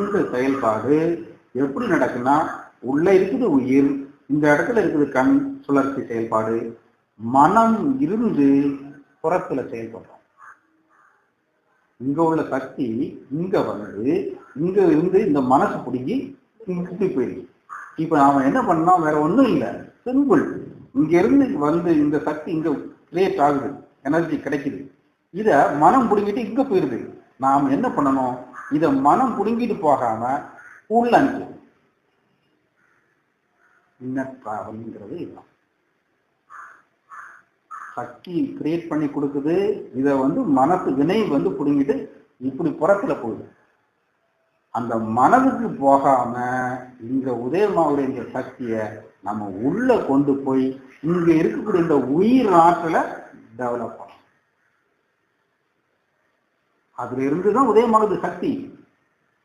இந்த செயல்பாடு எப்படி நடக்குன்னா உள்ள இருக்குது உயிர் இந்த இடத்துல இருக்குது கண் சுழற்சி செயல்பாடு மனம் இருந்து புறத்துல செயல்படுறோம். இங்க உள்ள சக்தி இங்க வந்து இங்க இருந்து இந்த மனசு பிடிங்கி இங்க சுத்தி இப்ப நாம என்ன பண்ணோம் வேற ஒண்ணும் இல்ல. சிம்பிள் இங்க இருந்து வந்து இந்த சக்தி இங்க கிரியேட் ஆகுது. எனர்ஜி கிடைக்குது. இத மனம் பிடிங்கிட்டு இங்க போயிருது நாம் என்ன பண்ணணும்? இத மனம் புடுங்கிட்டு போகாம உள்ள அனுப்பணும் இன்னர் டிராவல்ங்கிறது இதுதான். சக்தி கிரியேட் பண்ணி கொடுக்குது. இத வந்து மனசு வினை வந்து புடுங்கிட்டு இப்படி புறத்துல போகுது. அந்த மனதுக்கு போகாம இங்க உதயமாவுடைய இந்த சக்தியை நம்ம உள்ள கொண்டு போய் இங்க இருக்கக்கூடிய இந்த உயிர் ஆற்றலை டெவலப் பண்ணணும். அதுல இருந்துதான் உதயமானது சக்தி.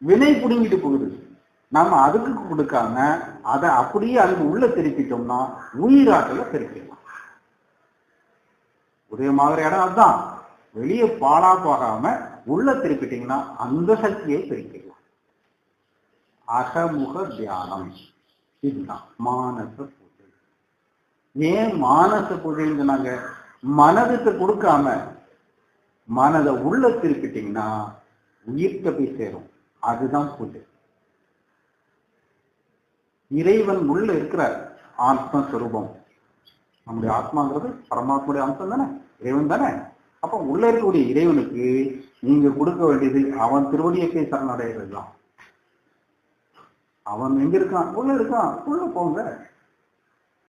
வினை புடுங்கிட்டு போகுது. நாம அதுக்கு கொடுக்காம அதை அப்படியே அதுக்கு உள்ள திருப்பிட்டோம்னா உயிராற்றலை திருப்பிடலாம் உதயமாகிற இடம் அதுதான். வெளியே பாழா போகாம உள்ள திருப்பிட்டீங்கன்னா அந்த சக்தியை பிரிக்கலாம் அகமுக தியானம். இதுதான் மானச பூஜை ஏன் மானச பூஜைன்னு சொன்னாங்க? மனதுக்கு கொடுக்காம மனதை உள்ள திருப்பிட்டீங்கன்னா உயிர்க்க போய் சேரும். அதுதான் பூஜை இறைவன் உள்ள இருக்கிறார். ஆத்மஸ்வரூபம். நம்முடைய ஆத்மாங்கிறது பரமாத்முடைய அம்சம் தானே? இறைவன் தானே? அப்ப உள்ள இருக்கக்கூடிய இறைவனுக்கு நீங்க கொடுக்க வேண்டியது அவன் திருவடியை போய் சரணடைகிறது தான் அவன் எங்க இருக்கான்? உள்ள இருக்கான். உள்ள போங்க.